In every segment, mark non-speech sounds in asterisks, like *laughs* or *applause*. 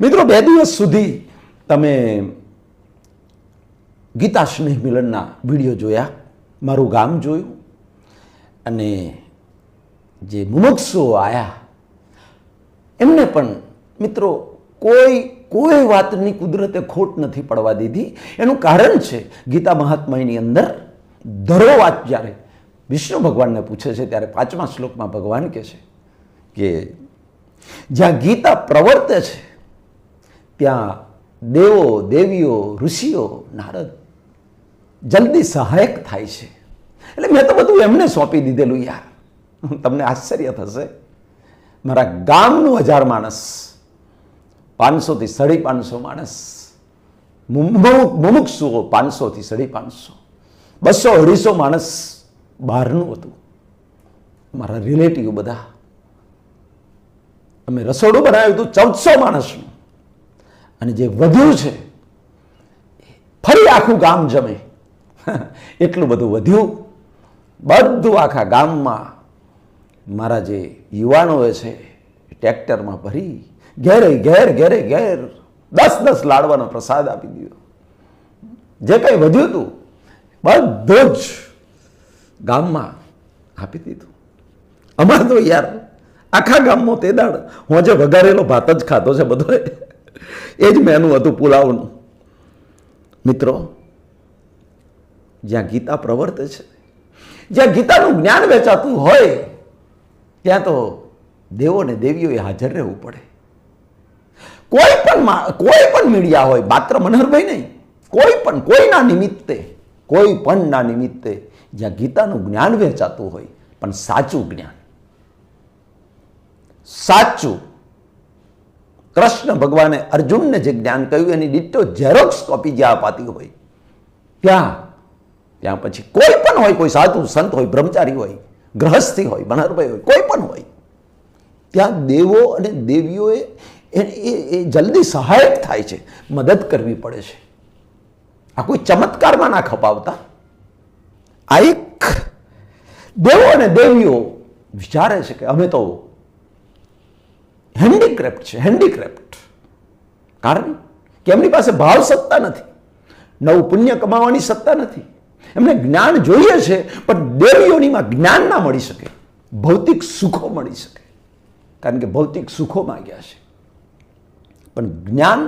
મિત્રો, બે દિવસ સુધી તમે ગીતા સ્નેહ મિલનના વીડિયો જોયા, મારું ગામ જોયું અને જે મુમુક્ષો આવ્યા એમને પણ મિત્રો કોઈ કોઈ વાતની કુદરતે ખોટ નથી પડવા દીધી. એનું કારણ છે, ગીતા મહાત્માની અંદર ધરો વાત જ્યારે વિષ્ણુ ભગવાનને પૂછે છે, ત્યારે પાંચમા શ્લોકમાં ભગવાન કહે છે કે જ્યાં ગીતા પ્રવર્તે છે ત્યાં દેવો, દેવીઓ, ઋષિઓ, નારદ જલ્દી સહાયક થાય છે. એટલે મેં તો બધું એમને સોંપી દીધેલું યાર. તમને આશ્ચર્ય થશે. મારા ગામનું હજાર માણસ, પાંચસોથી સાડી પાંચસો માણસ મુમુ- મુમુક્ષુઓ પાંચસોથી સાડી પાંચસો, બસો અઢીસો માણસ બહારનું હતું. મારા રિલેટિવ બધા. અમે રસોડું બનાવ્યું હતું ચૌદસો માણસનું. અને જે વધ્યું છે, ફરી આખું ગામ જમે. *laughs* એટલું બધું વધ્યું. બધું આખા ગામમાં મારા જે યુવાનોએ છે, ટ્રેક્ટરમાં ભરી, ઘેરે, ઘેર ઘેરે, ઘેર, દસ દસ લાડવાનો પ્રસાદ આપી દીધો. જે કંઈ વધ્યું હતું, બધું જ ગામમાં આપી દીધું. અમારે તો યાર, આખા ગામમાં તે દાડ હું જે વઘારેલો ભાત જ ખાતો છે બધો એ જ મેનું હતું પુલાવનું. મિત્રો, જ્યાં ગીતા પ્રવર્તે છે, જ્યાં ગીતાનું જ્ઞાન વેચાતું હોય, ત્યાં તો દેવો ને દેવીઓએ હાજર રહેવું પડે. કોઈ પણ કોઈ પણ મીડિયા હોય માત્ર મનહરભાઈ નહીં, કોઈ પણ, કોઈના નિમિત્તે, કોઈ પણ ના નિમિત્તે જ્યાં ગીતાનું જ્ઞાન વેચાતું હોય, પણ સાચું જ્ઞાન, સાચું કૃષ્ણ ભગવાને અર્જુનને જે જ્ઞાન કહ્યું, એની ડિટો ઝેરોક્સ કોપી જ્યાં અપાતી હોય. ત્યાં ત્યાં પછી કોઈ પણ હોય, કોઈ સાધુ, સંત હોય, બ્રહ્મચારી હોય, ગ્રહસ્થી હોય મનહરભાઈ હોય, કોઈ પણ હોય, ત્યાં દેવો અને દેવીઓએ એ- જલ્દી સહાયક થાય છે, મદદ કરવી પડે છે. આ કોઈ ચમત્કારમાં ના ખપાવતા. આ એક દેવો અને દેવીઓ વિચારે છે કે અમે તો હેન્ડીક્રાફ્ટ છે હેન્ડીક્રાફ્ટ કારણ કે એમની પાસે ભાવ સત્તા નથી, નવું પુણ્ય કમાવાની સત્તા નથી. એમને જ્ઞાન જોઈએ છે, પણ દેવીઓનીમાં જ્ઞાન ના મળી શકે, ભૌતિક સુખો મળી શકે. કારણ કે ભૌતિક સુખો માગ્યા છે. પણ જ્ઞાન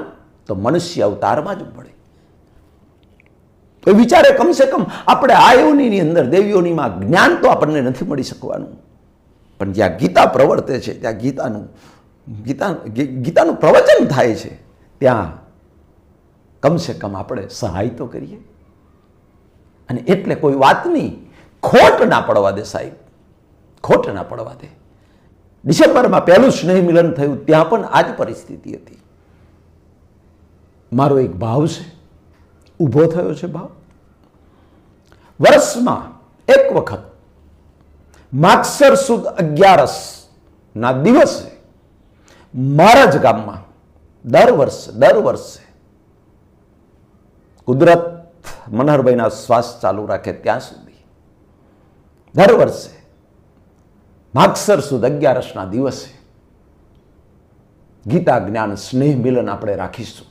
તો મનુષ્ય અવતારમાં જ મળે તો વિચારે કમસે કમ આપણે આ યોનિની અંદર, દેવીઓનીમાં જ્ઞાન તો આપણને નથી મળી શકવાનું. પણ જ્યાં ગીતા પ્રવર્તે છે, ત્યાં ગીતાનું ગીતા ગીતાનું પ્રવચન થાય છે. ત્યાં કમસે કમ આપણે સહાય તો કરીએ. અને એટલે કોઈ વાતની ખોટ ના પડવા દે સાહેબ. ખોટ ના પડવા દે. ડિસેમ્બરમાં પહેલું સ્નેહ મિલન થયું, ત્યાં પણ આ જ પરિસ્થિતિ હતી. મારો એક ભાવ છે. ઊભો થયો છે ભાવ. વર્ષમાં એક વખત માગસર સુદ અગિયારસ ના દિવસે મારા જ ગામમાં દર વર્ષે દર વર્ષે કુદરત મનહરભાઈના શ્વાસ ચાલુ રાખે ત્યાં સુધી. દર વર્ષે માગસર સુદ અગિયારસના દિવસે ગીતા, જ્ઞાન, સ્નેહ મિલન આપણે રાખીશું.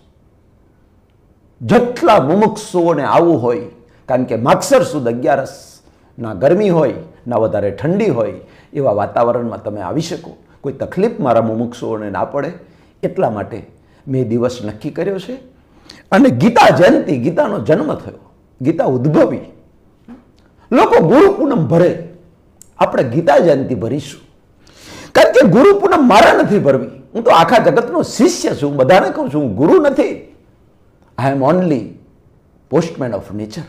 જેટલા મુમુક્ષુઓને આવવું હોય, કારણ કે માગસર સુદ અગિયારસ ના ગરમી હોય, ના વધારે ઠંડી હોય, એવા વાતાવરણમાં તમે આવી શકો. કોઈ તકલીફ મારા મુમુક્ષુઓને ના પડે, એટલા માટે મેં દિવસ નક્કી કર્યો છે. અને ગીતા જયંતિ, ગીતાનો જન્મ થયો, ગીતા ઉદ્ભવી. લોકો ગુરુ પૂનમ ભરે, આપણે ગીતા જયંતિ ભરીશું. કારણ કે ગુરુ પૂનમ મારા નથી ભરવી. હું તો આખા જગતનો શિષ્ય છું, બધાને કહું છું, હું ગુરુ નથી. I am only postman of nature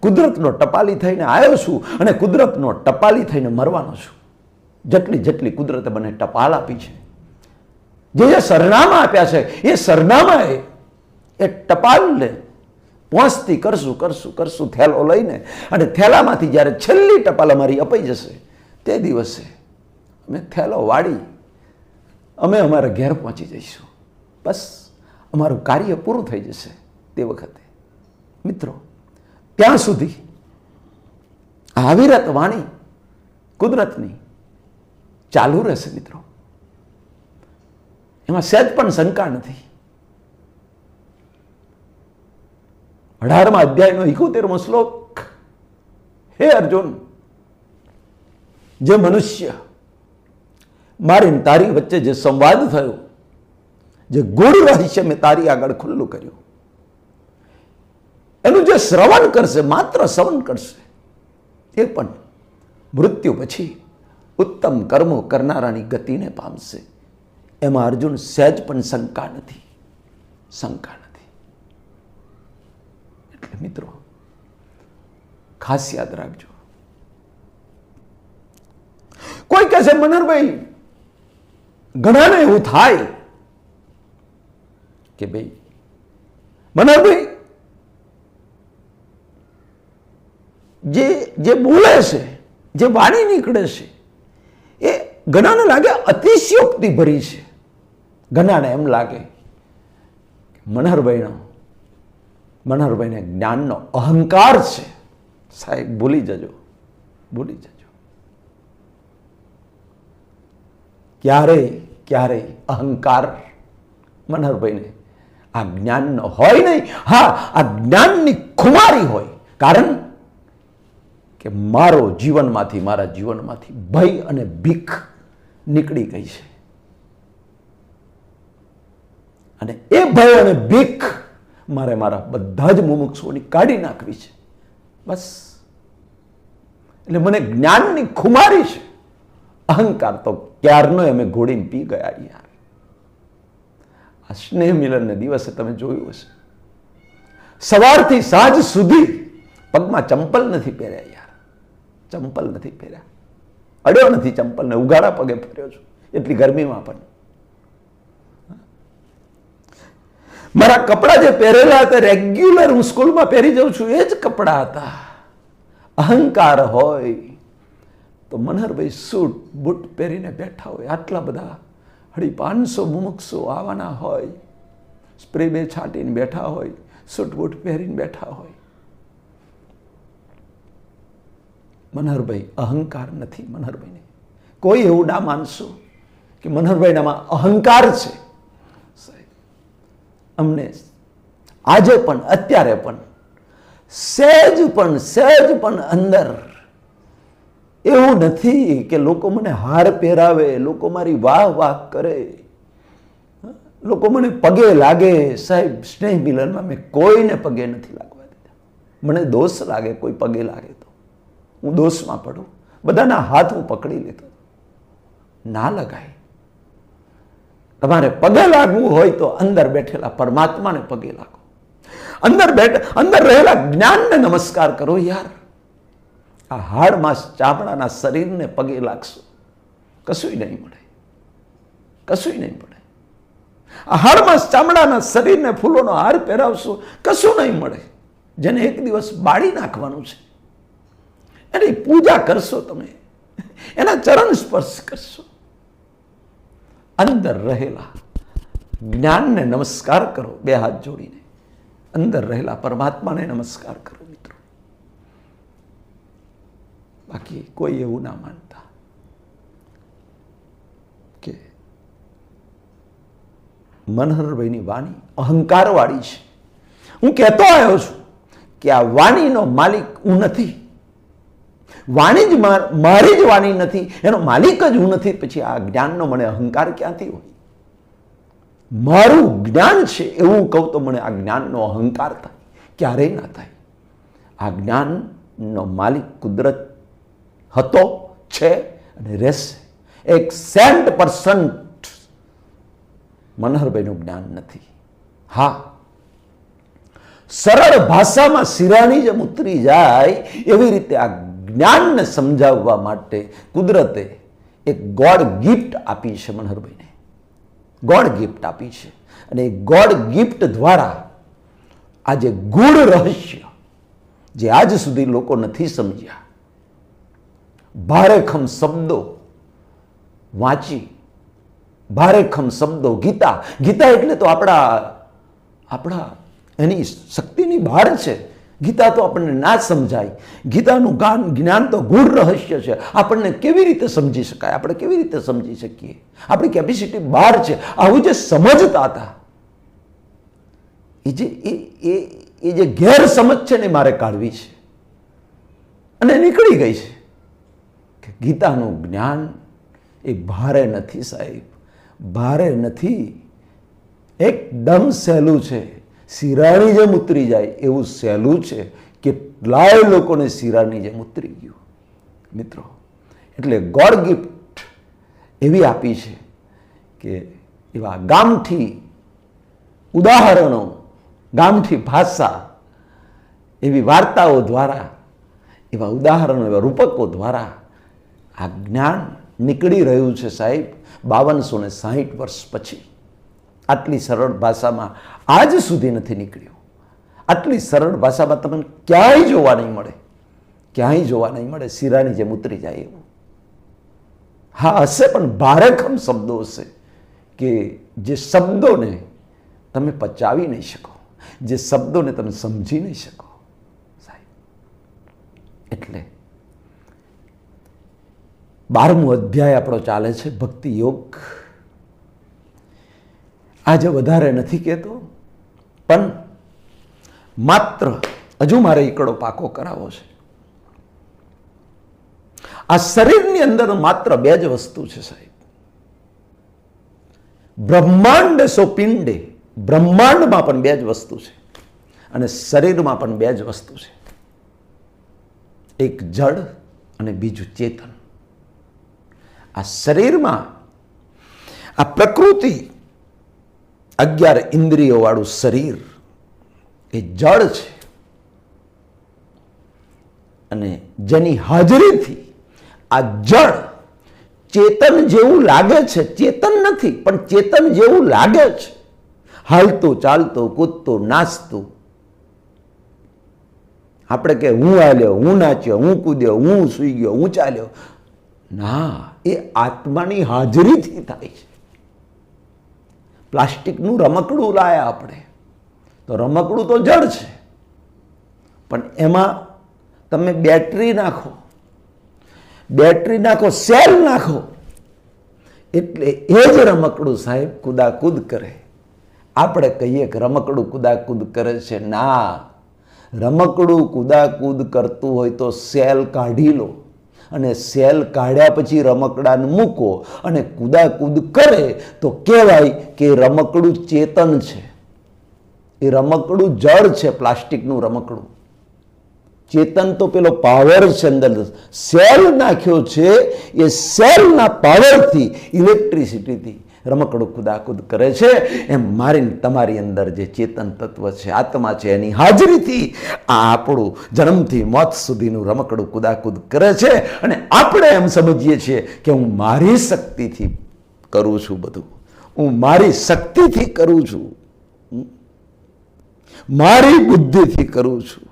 કુદરતનો ટપાલી થઈને આવ્યો છું અને કુદરતનો ટપાલી થઈને મરવાનો છું. જેટલી જેટલી કુદરતે મને ટપાલ આપી છે, જે જે સરનામા આપ્યા છે, એ સરનામાએ એ ટપાલને પહોંચતી કરશું કરશું કરશું થેલો લઈને અને થેલામાંથી જ્યારે છેલ્લી ટપાલ અમારી અપાઈ જશે, તે દિવસે અમે થેલો વાળી અમે અમારા ઘેર પહોંચી જઈશું. બસ, અમારું કાર્ય પૂરું થઈ જશે તે વખતે. મિત્રો, ત્યાં સુધી આ વાણી કુદરતની ચાલુ રહેશે મિત્રો. એમાં સહેજ પણ શંકા નથી. અઢારમા અધ્યાયનો ઇકોતેરમો શ્લોક. હે અર્જુન, જે મનુષ્ય મારી તારી વચ્ચે જે સંવાદ થયો, જે ગુણ રહસ્ય મેં તારી આગળ ખુલ્લું કર્યું, એનું જે શ્રવણ કરશે, માત્ર શ્રવણ કરશે, એ પણ મૃત્યુ પછી ઉત્તમ કર્મો કરનારાની ગતિને પામશે. એમાં અર્જુન સહેજ પણ શંકા નથી. શંકા નથી. એટલે મિત્રો, ખાસ યાદ રાખજો. કોઈ કહેશે મનરભાઈ ઘણાને એવું થાય કે ભાઈ મનરભાઈ જે જે બોલે છે, જે વાણી નીકળે છે ઘણાને લાગે અતિશયોક્તિ ભરી છે. ઘણાને એમ લાગે મનહરભાઈનો, મનહરભાઈને જ્ઞાનનો અહંકાર છે. સાહેબ, ભૂલી જજો. ભૂલી જજો. ક્યારેય ક્યારેય અહંકાર મનહરભાઈને આ જ્ઞાનનો હોય નહીં. હા, આ જ્ઞાનની ખુમારી હોય. કારણ કે મારો જીવનમાંથી, મારા જીવનમાંથી ભય અને ભીખ નીકળી ગઈ છે. અને એ ભય અને ભીખ મારે મારા બધા જ મુમુક્ષુઓની કાઢી નાખવી છે. બસ. એટલે મને જ્ઞાનની ખુમારી છે. અહંકાર તો ક્યારનો અમે ઘોડીને પી ગયા યાર. આ સ્નેહ મિલનને દિવસે તમે જોયું હશે. સવારથી સાંજ સુધી પગમાં ચંપલ નથી પહેર્યા યાર. ચંપલ નથી પહેર્યા. અડ્યો નથી ચંપલને ઉઘાડા પગે ફર્યો છું. એટલી ગરમીમાં પણ. મારા કપડાં જે પહેરેલા હતા રેગ્યુલર હું સ્કૂલમાં પહેરી જાઉં છું, એ જ કપડાં હતા. અહંકાર હોય તો મનહરભાઈ સૂટ, બૂટ પહેરીને બેઠા હોય, આટલા બધા હળી પાંચસો મુમુક્ષો આવવાના હોય. સ્પ્રે બે છાંટીને બેઠા હોય, સૂટ બૂટ પહેરીને બેઠા હોય. મનહરભાઈ, અહંકાર નથી મનહરભાઈને. કોઈ એવું ના માનશો કે મનહરભાઈનામાં અહંકાર છે. અમને આજે પણ, અત્યારે પણ, સહેજ પણ સહેજ પણ અંદર એવું નથી કે લોકો મને હાર પહેરાવે, લોકો મારી વાહ વાહ કરે. લોકો મને પગે લાગે. સાહેબ, સ્નેહ મિલનમાં મેં કોઈને પગે નથી લાગવા દીધા. મને દોષ લાગે, કોઈ પગે લાગે તો. હું દોષમાં પડું. બધાના હાથ હું પકડી લીધો. ના લગાય. તમારે પગે લાગવું હોય તો અંદર બેઠેલા પરમાત્માને પગે લાગો. અંદર બેઠ, અંદર રહેલા જ્ઞાનને નમસ્કાર કરો યાર. આ હાડમાં ચામડાના શરીરને પગે લાગશો. કશું નહીં મળે. કશું નહીં મળે. આ હાડમાં ચામડાના શરીરને ફૂલોનો હાર પહેરાવશો. કશું નહીં મળે. જેને એક દિવસ બાળી નાખવાનું છે. એની પૂજા કરશો તમે. એના ચરણ સ્પર્શ કરશો. અંદર રહેલા જ્ઞાનને નમસ્કાર કરો બે હાથ જોડીને. અંદર રહેલા પરમાત્માને નમસ્કાર કરો મિત્રો. બાકી કોઈ એવું ના માનતા કે મનહરભાઈની વાણી અહંકારવાળી છે. હું કહેતો આવ્યો છું કે આ વાણીનો માલિક હું નથી. વાણી જ મારી જ વાણી નથી, એનો માલિક જ હું નથી. પછી આ જ્ઞાનનો મને અહંકાર ક્યાંથી હોય? મારું જ્ઞાન છે એવું કહું તો મને આ જ્ઞાનનો અહંકાર થાય. ક્યારેય ના થાય. આ જ્ઞાનનો માલિક કુદરત હતો, છે અને રહેશે. એક સેન્ટ પર્સન્ટ મનહરભાઈનું જ્ઞાન નથી. હા. સરળ ભાષામાં શિરાની જેમ ઉતરી જાય એવી રીતે આ જ્ઞાનને સમજાવવા માટે કુદરતે એક ગોડ ગિફ્ટ આપી છે મનહરભાઈને. ગોડ ગિફ્ટ આપી છે. અને એ ગોડ ગિફ્ટ દ્વારા આ જે ગૂઢ રહસ્ય, જે આજ સુધી લોકો નથી સમજ્યા, ભારેખમ શબ્દો વાંચી, ભારેખમ શબ્દો ગીતા ગીતા એટલે તો આપણા આપણા એની શક્તિની ભાર છે. ગીતા તો આપણને ના સમજાય. ગીતાનું ગાન, જ્ઞાન તો ગૂઢ રહસ્ય છે. આપણને કેવી રીતે સમજી શકાય? આપણે કેવી રીતે સમજી શકીએ? આપણી કેપેસિટી બહાર છે. આવું જે સમજતા હતા, એ જે, એ એ જે ગેરસમજ છે ને મારે કાઢવી છે. અને નીકળી ગઈ છે કે ગીતાનું જ્ઞાન એ ભારે નથી સાહેબ. ભારે નથી. એકદમ સહેલું છે. શિરાની જેમ ઉતરી જાય એવું સહેલું છે કેટલાય લોકોને શિરાની જેમ ઉતરી ગયું. મિત્રો, એટલે ગોડ ગિફ્ટ એવી આપી છે કે એવા ગામઠી ઉદાહરણો, ગામઠી ભાષા એવી વાર્તાઓ દ્વારા, એવા ઉદાહરણો, એવા રૂપકો દ્વારા આ જ્ઞાન નીકળી રહ્યું છે સાહેબ બાવનસો ને સાહીઠ વર્ષ પછી. આટલી સરળ ભાષામાં આજ સુધી નથી નીકળ્યું. આટલી સરળ ભાષામાં તમને ક્યાંય જોવા નહીં મળે. ક્યાંય જોવા નહીં મળે. શીરાની જેમ ઉતરી જાય એવું. હા, હશે પણ ભારેખમ શબ્દો હશે કે જે શબ્દોને તમે પચાવી નહીં શકો. જે શબ્દોને તમે સમજી નહીં શકો. સાહેબ, એટલે બારમું અધ્યાય આપણો ચાલે છે ભક્તિ યોગ. આજે વધારે નથી કહેતો, પણ માત્ર હજુ મારે એકડો પાકો કરાવવો છે. આ શરીરની અંદર માત્ર બે જ વસ્તુ છે સાહેબ. બ્રહ્માંડ સો પિંડે બ્રહ્માંડમાં પણ બે જ વસ્તુ છે અને શરીરમાં પણ બે જ વસ્તુ છે. એક જડ અને બીજું ચેતન. આ શરીરમાં આ પ્રકૃતિ અગિયાર ઇન્દ્રિયો વાળું શરીર એ જળ છે. અને જેની હાજરીથી આ જળ ચેતન જેવું લાગે છે. ચેતન નથી, પણ ચેતન જેવું લાગે છે. હાલતું, ચાલતું, કૂદતું નાચતું આપણે કે હું હાલ્યો, હું નાચ્યો, હું કૂદ્યો, હું સૂઈ ગયો, હું ચાલ્યો. ના, એ આત્માની હાજરીથી થાય છે. પ્લાસ્ટિકનું રમકડું લાયા આપણે. તો રમકડું તો જડ છે. પણ એમાં તમે બેટરી નાખો. બેટરી નાખો, સેલ નાખો. એટલે એ જ રમકડું સાહેબ કુદાકૂદ કરે. આપણે કહીએ કે રમકડું કુદાકૂદ કરે છે. ના, રમકડું કુદાકૂદ કરતું હોય તો સેલ કાઢી લો. અને સેલ કાઢ્યા પછી રમકડાને મૂકો અને કૂદાકૂદ કરે તો કહેવાય કે રમકડું ચેતન છે. એ રમકડું જળ છે, પ્લાસ્ટિકનું રમકડું. ચેતન તો પેલો પાવર છે અંદર. સેલ નાખ્યો છે, એ સેલના પાવરથી ઇલેક્ટ્રિસિટીથી રમકડું કુદાકુદ કરે છે. એમ મારી તમારી અંદર જે ચેતન તત્વ છે, આત્મા છે, એની હાજરીથી આ આપણું જન્મથી મોત સુધીનું રમકડું કુદાકુદ કરે છે. અને આપણે એમ સમજીએ છીએ કે હું મારી શક્તિથી કરું છું બધું. હું મારી શક્તિથી કરું છું. મારી બુદ્ધિથી કરું છું.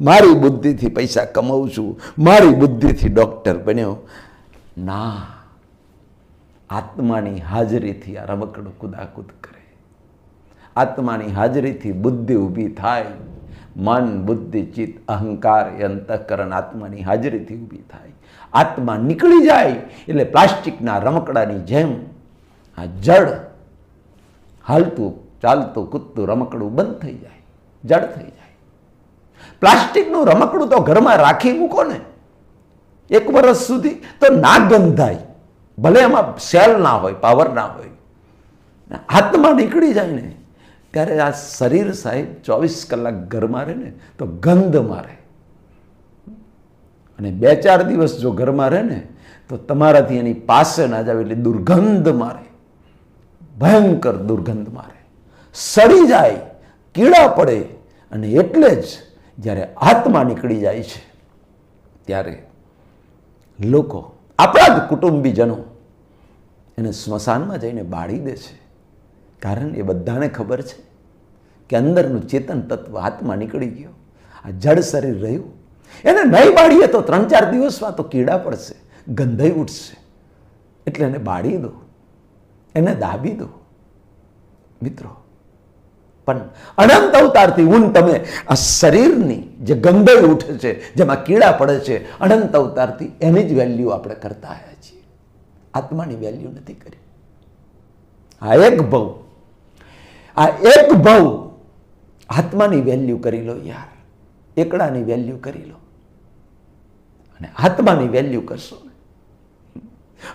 મારી બુદ્ધિથી પૈસા કમાઉં છું. મારી બુદ્ધિથી ડૉક્ટર બન્યો. ના. આત્માની હાજરીથી આ રમકડું કુદાકુદ કરે. આત્માની હાજરીથી બુદ્ધિ ઊભી થાય. મન, બુદ્ધિ, ચિત્ત, અહંકાર એ અંતઃકરણ આત્માની હાજરીથી ઊભી થાય. આત્મા નીકળી જાય એટલે પ્લાસ્ટિકના રમકડાની જેમ આ જડ હાલતું, ચાલતું, કૂદતું રમકડું બંધ થઈ જાય જડ થઈ જાય. પ્લાસ્ટિકનું રમકડું તો ઘરમાં રાખી મૂકો ને. એક વર્ષ સુધી તો ના ગંધાય. ભલે એમાં સેલ ના હોય, પાવર ના હોય. હાથમાં નીકળી જાય ને, ત્યારે આ શરીર સાહેબ ચોવીસ કલાક ઘરમાં રહે ને, તો ગંધ મારે. અને બે ચાર દિવસ જો ઘરમાં રહે ને, તો તમારાથી એની પાસે ના જાવ એટલે દુર્ગંધ મારે. ભયંકર દુર્ગંધ મારે. સડી જાય, કીડા પડે, અને એટલે જ જ્યારે આત્મા નીકળી જાય છે, ત્યારે લોકો, આપણા જ કુટુંબીજનો એને સ્મશાનમાં જઈને બાળી દે છે. કારણ એ બધાને ખબર છે કે અંદરનું ચેતન તત્વ આત્મા નીકળી ગયો. આ જડ શરીર રહ્યું. એને નહીં બાળીએ તો ત્રણ ચાર દિવસમાં તો કીડા પડશે, ગંધાઈ ઉઠશે. એટલે એને બાળી દો. એને દાબી દો. મિત્રો, પણ અનંત અવતારથી ઊન તમે આ શરીરની જે ગંદય ઉઠે છે, જેમાં કીડા પડે છે, અનંત અવતારથી એની જ વેલ્યુ આપણે કરતા આવ્યા છીએ. આત્માની વેલ્યુ નથી કરી. આ એક ભવ. આ એક ભવ આત્માની વેલ્યુ કરી લો યાર. એકડાની વેલ્યુ કરી લો. અને આત્માની વેલ્યુ કરશો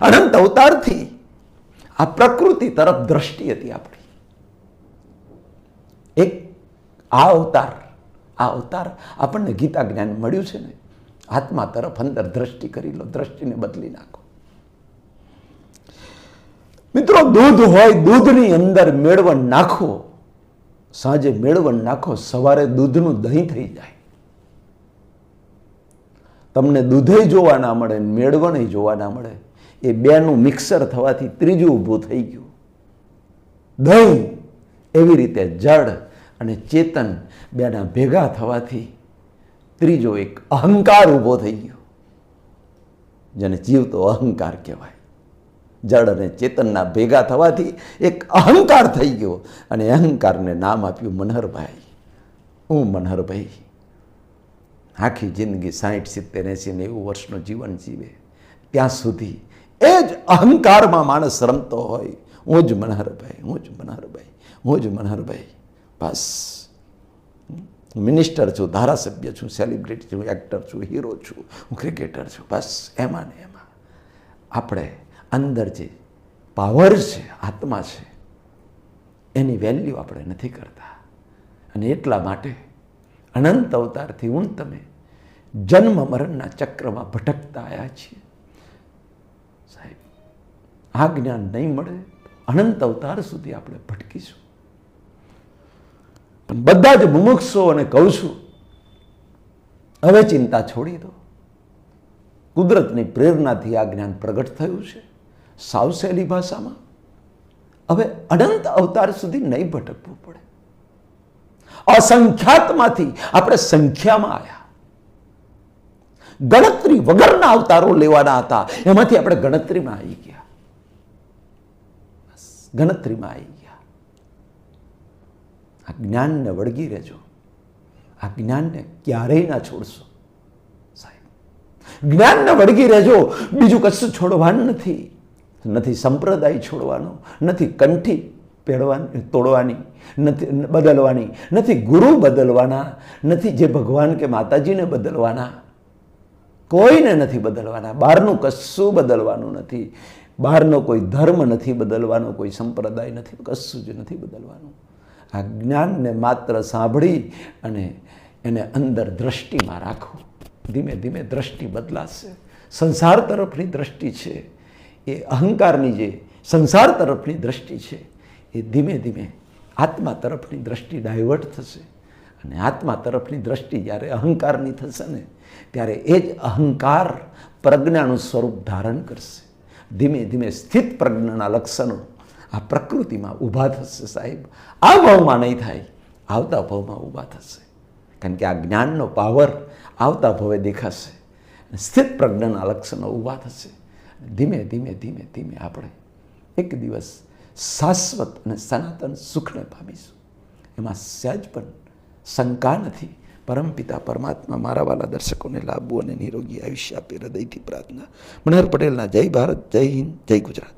અનંત અવતારથી આ પ્રકૃતિ તરફ દ્રષ્ટિ હતી આપણી. એક આ અવતાર આ અવતાર આપણને ગીતા જ્ઞાન મળ્યું છે ને. આત્મા તરફ અંદર દ્રષ્ટિ કરી લો, દ્રષ્ટિને બદલી નાખો. મિત્રો, દૂધ હોય, દૂધની અંદર મેળવણ નાખો. સાંજે મેળવણ નાખો, સવારે દૂધનું દહીં થઈ જાય. તમને દૂધે જોવા ના મળે મેળવણ જોવા ના મળે. એ બેનું મિક્સર થવાથી ત્રીજું ઊભું થઈ ગયું. દહીં એવી રીતે જડ અને ચેતન બેના ભેગા થવાથી ત્રીજો એક અહંકાર ઊભો થઈ ગયો. જેને જીવતો અહંકાર કહેવાય. જડ અને ચેતનના ભેગા થવાથી એક અહંકાર થઈ ગયો અને અહંકારને નામ આપ્યું મનહરભાઈ. હું મનહરભાઈ. આખી જિંદગી સાઠ સિત્તેર એંસી નેવું વર્ષનું જીવન જીવે. ત્યાં સુધી એ જ અહંકારમાં માણસ રમતો હોય. હું જ મનહરભાઈ, હું જ મનહરભાઈ, હું જ મનહરભાઈ. બસ. મિનિસ્ટર છું, ધારાસભ્ય છું, સેલિબ્રિટી છું, એક્ટર છું, હીરો છું, હું ક્રિકેટર છું. બસ. એમાં ને એમાં. આપણે અંદર જે પાવર છે, આત્મા છે, એની વેલ્યુ આપણે નથી કરતા. અને એટલા માટે અનંત અવતારથી હું તમે જન્મ મરણના ચક્રમાં ભટકતા આવ્યા છીએ. સાહેબ, આ જ્ઞાન નહીં મળે, અનંત અવતાર સુધી આપણે ભટકીશું. પણ બધા જ મુમુક્ષો અને કહું છું હવે ચિંતા છોડી દો. કુદરતની પ્રેરણાથી આ જ્ઞાન પ્રગટ થયું છે. સાવ સહેલી ભાષામાં? હવે અનંત અવતાર સુધી નહીં ભટકવું પડે. અસંખ્યાતમાંથી આપણે સંખ્યામાં આવ્યા ગણતરી વગરના અવતારો લેવાના હતા. એમાંથી આપણે ગણતરીમાં આવી ગયા. ગણતરીમાં આવી ગયા. આ જ્ઞાનને વળગી રહેજો. આ જ્ઞાનને ક્યારેય ના છોડશો. સાહેબ, જ્ઞાનને વળગી રહેજો. બીજું કશું છોડવાનું નથી. નથી સંપ્રદાય છોડવાનો, નથી કંઠી પહેરવાની, તોડવાની, નથી બદલવાની, નથી ગુરુ બદલવાના, નથી જે ભગવાન કે માતાજીને બદલવાના. કોઈને નથી બદલવાના. બહારનું કશું બદલવાનું નથી. બહારનો કોઈ ધર્મ નથી બદલવાનો, કોઈ સંપ્રદાય નથી, કશું જ નથી બદલવાનું. આ જ્ઞાનને માત્ર સાંભળી અને એને અંદર દ્રષ્ટિમાં રાખો. ધીમે ધીમે દ્રષ્ટિ બદલાશે. સંસાર તરફની દ્રષ્ટિ છે. એ અહંકારની જે સંસાર તરફની દ્રષ્ટિ છે, એ ધીમે ધીમે આત્મા તરફની દ્રષ્ટિ ડાયવર્ટ થશે. અને આત્મા તરફની દ્રષ્ટિ જ્યારે અહંકારની થશે ને, ત્યારે એ જ અહંકાર પ્રજ્ઞાનું સ્વરૂપ ધારણ કરશે. ધીમે ધીમે સ્થિત પ્રજ્ઞાના લક્ષણો આ પ્રકૃતિમાં ઊભા થશે સાહેબ. આ ભાવમાં નહીં થાય, આવતા ભાવમાં ઊભા થશે. કારણ કે આ જ્ઞાનનો પાવર આવતા ભવે દેખાશે. સ્થિત પ્રજ્ઞાના લક્ષણો ઊભા થશે. ધીમે ધીમે ધીમે ધીમે આપણે એક દિવસ શાશ્વત અને સનાતન સુખને પામીશું. એમાં સહેજ પણ શંકા નથી. પરમપિતા પરમાત્મા મારા વાલા દર્શકોને લાભવું અને નિરોગી આયુષ્ય આપે હૃદયથી પ્રાર્થના. મનહર પટેલના જય ભારત, જય હિન્દ, જય ગુજરાત.